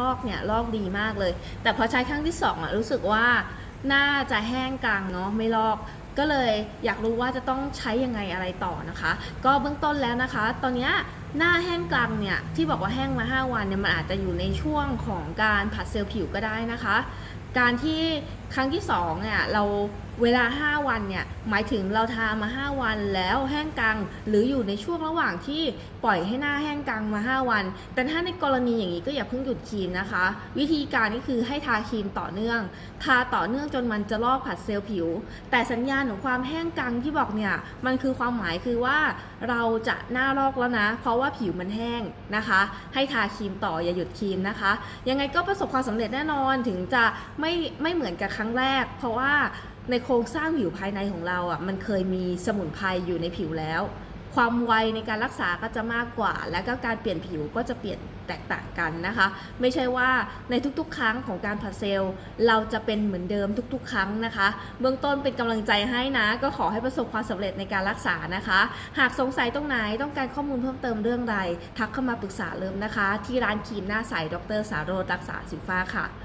ลอกเนี่ยลอกดีมากเลย แต่พอใช้ครั้งที่สองอะรู้สึกว่าน่าจะแห้งกลางเนาะไม่ลอกก็เลยอยากรู้ว่าจะต้องใช้ยังไงอะไรต่อนะคะ ก็เบื้องต้นแล้วนะคะ ตอนเนี้ยหน้าแห้งกลางเนี่ยที่บอกว่าแห้งมา 5 วันเนี่ยมันอาจจะอยู่ในช่วงของการผัดเซลล์ผิวก็ได้นะคะ การที่ครั้งที่2เนี่ยเราเวลา 5 วันเนี่ยหมายถึงเราทามา 5 วันแล้วแห้งกลางหรืออยู่ในช่วงระหว่างที่ปล่อยให้หน้าแห้งกลางมา 5 วัน แต่ถ้าในกรณีอย่างนี้ก็อย่าเพิ่งหยุดครีมนะคะ วิธีการก็คือให้ทาครีมต่อเนื่อง ทาต่อเนื่องจนมันจะลอกผัดเซลล์ผิว แต่สัญญาณของความแห้งกลางที่บอกเนี่ยมันคือความหมายคือว่าเราจะหน้าลอกแล้วนะ เพราะว่าผิวมันแห้งนะคะ ให้ทาครีมต่ออย่าหยุดครีมนะคะ ยังไงก็ประสบความสำเร็จแน่นอนถึงจะไม่ไม่เหมือนกับครั้งแรก เพราะว่าในโครงสร้างผิวภายในของเราอะมันเคยมีสมุนไพรอยู่ในผิวแล้ว ความไวในการรักษาก็จะมากกว่า และก็การเปลี่ยนผิวก็จะเปลี่ยนแตกต่างกันนะคะ ไม่ใช่ว่าในทุกๆ ครั้งของการผัดเซลล์เราจะเป็นเหมือนเดิมทุกๆ ครั้งนะคะ เบื้องต้นเป็นกำลังใจให้นะ ก็ขอให้ประสบความสำเร็จในการรักษานะคะ หากสงสัยตรงไหนต้องการข้อมูลเพิ่มเติมเรื่องใด ทักเข้ามาปรึกษาเริ่มนะคะ ที่ร้านครีมหน้าใสดรสารโรรักษาสิวฟ้าค่ะ